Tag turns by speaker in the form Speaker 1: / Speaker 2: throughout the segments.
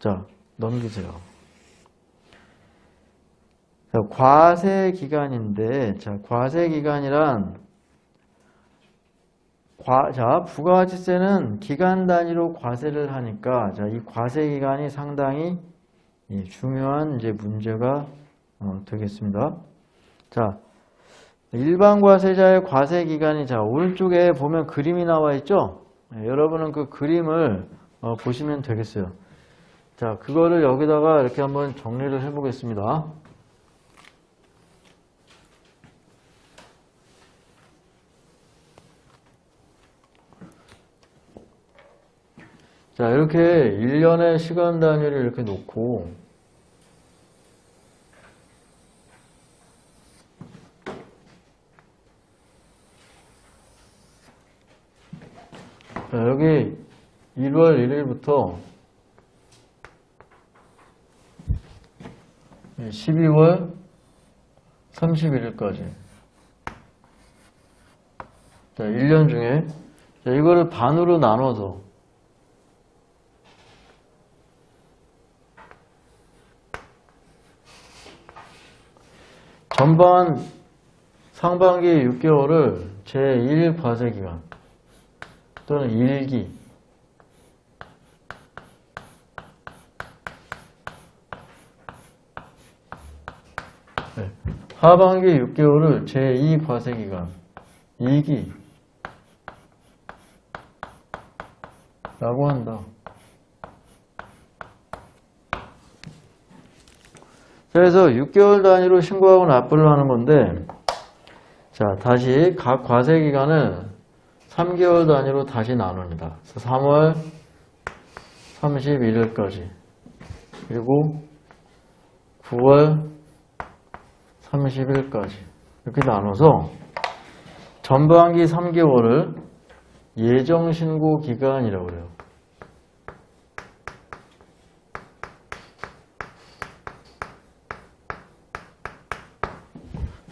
Speaker 1: 자, 넘기세요. 자, 과세 기간인데, 자, 과세 기간이란, 과, 자, 부가가치세는 기간 단위로 과세를 하니까, 자, 이 과세 기간이 상당히 예, 중요한 이제 문제가 어, 되겠습니다. 자, 일반 과세자의 과세 기간이 자, 오른쪽에 보면 그림이 나와 있죠? 예, 여러분은 그 그림을 어, 보시면 되겠어요. 자, 그거를 여기다가 이렇게 한번 정리를 해 보겠습니다. 자, 이렇게 1년의 시간 단위를 이렇게 놓고, 자, 여기 1월 1일부터 12월 31일까지. 자, 1년 중에, 자, 이거를 반으로 나눠서, 전반 상반기 6개월을 제1 과세기간 또는 1기 하반기 6개월을 제2 과세기간 2기 라고 한다. 그래서 6개월 단위로 신고하고 납부를 하는 건데, 자, 다시 각 과세 기간을 3개월 단위로 다시 나눕니다. 그래서 3월 31일까지, 그리고 9월 30일까지, 이렇게 나눠서 전반기 3개월을 예정신고 기간이라고 그래요.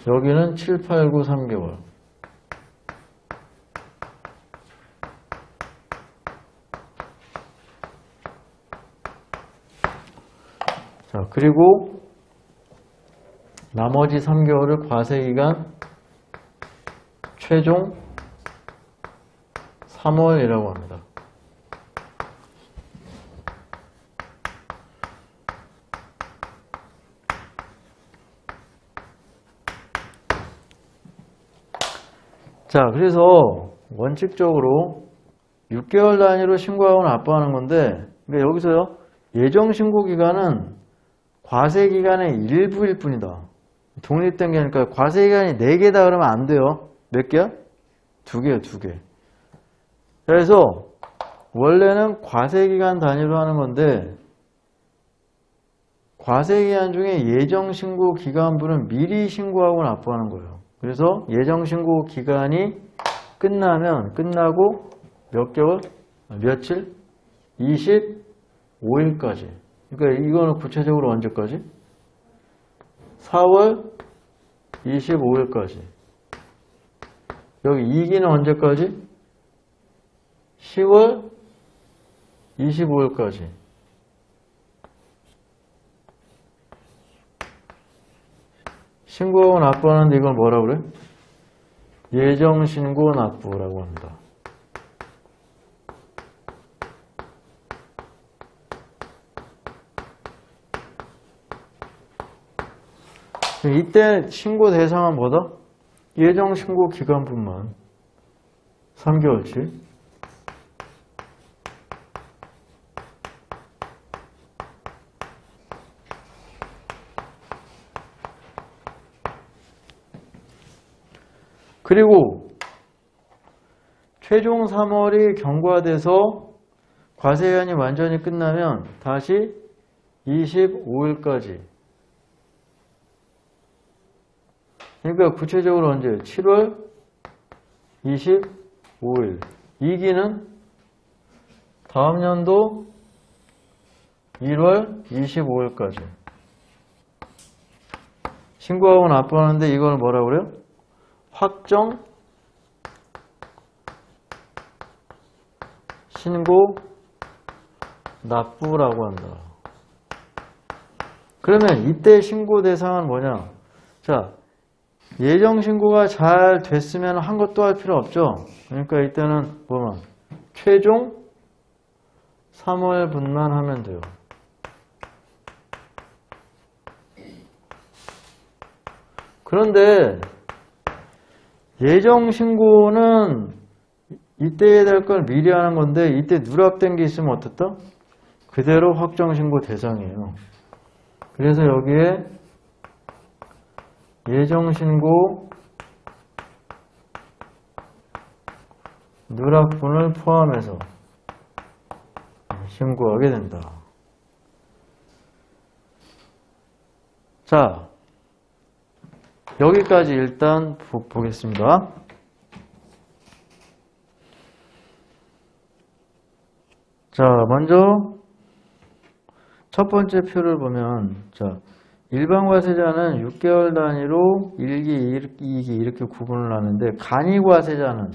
Speaker 1: 여기는 7, 8, 9, 3개월. 자, 그리고 나머지 3개월을 과세기간 최종 3월이라고 합니다. 자, 그래서 원칙적으로 6개월 단위로 신고하고 납부하는 건데, 그러니까 여기서요, 예정 신고 기간은 과세 기간의 일부일 뿐이다. 독립된 게 아니니까 과세 기간이 4개다 그러면 안 돼요. 몇 개야? 두 개요, 두 개. 그래서 원래는 과세 기간 단위로 하는 건데, 과세 기간 중에 예정 신고 기간분은 미리 신고하고 납부하는 거예요. 그래서 예정 신고 기간이 끝나면 끝나고 몇 개월, 며칠, 25일까지. 그러니까 이거는 구체적으로 언제까지? 4월 25일까지. 여기 2기는 언제까지? 10월 25일까지. 신고하고 납부하는데 이걸 뭐라 그래? 예정 신고 납부라고 합니다. 이때 신고 대상은 뭐다? 예정 신고 기간분만 3개월치. 그리고 최종 3월이 경과돼서 과세기간이 완전히 끝나면 다시 25일까지 그러니까 구체적으로 언제? 7월 25일 2기는 다음 연도 1월 25일까지 신고하고 납부하는데 이걸 뭐라 그래요? 확정 신고 납부라고 한다. 그러면 이때 신고 대상은 뭐냐? 자, 예정 신고가 잘 됐으면 한 것도 할 필요 없죠. 그러니까 이때는 뭐만 최종 3월 분만 하면 돼요. 그런데 예정 신고는 이때 될 걸 미리 하는 건데 이때 누락된 게 있으면 어떻다? 그대로 확정 신고 대상이에요. 그래서 여기에 예정 신고 누락분을 포함해서 신고하게 된다. 자, 여기까지 일단 보, 보겠습니다. 자, 먼저 첫 번째 표를 보면 자, 일반 과세자는 6개월 단위로 1기, 2기 이렇게 구분을 하는데 간이 과세자는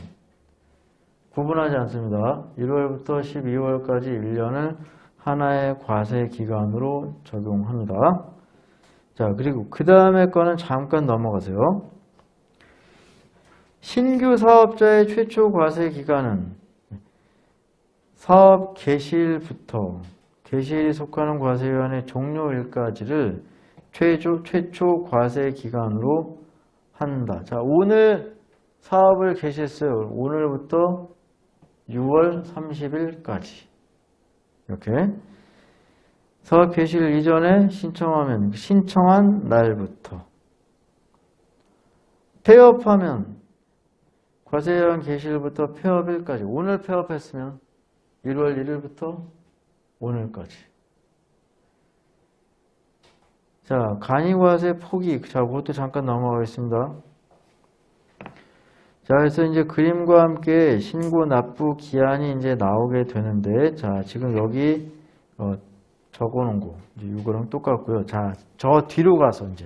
Speaker 1: 구분하지 않습니다. 1월부터 12월까지 1년을 하나의 과세 기간으로 적용합니다. 자, 그리고 그 다음에 거는 잠깐 넘어가세요. 신규 사업자의 최초 과세 기간은 사업 개시일부터 개시일이 속하는 과세기간의 종료일까지를 최초, 최초 과세 기간으로 한다. 자, 오늘 사업을 개시했어요. 오늘부터 6월 30일까지. 이렇게. 사업 개시일 이전에 신청하면 신청한 날부터. 폐업하면 과세기간 개시일부터 폐업일까지. 오늘 폐업했으면 1월 1일부터 오늘까지. 자, 간이과세 포기. 자, 그것도 잠깐 넘어가겠습니다. 자, 그래서 이제 그림과 함께 신고 납부 기한이 이제 나오게 되는데, 자, 지금 여기 어, 적어놓은 거, 이제 이거랑 똑같고요. 자, 저 뒤로 가서 이제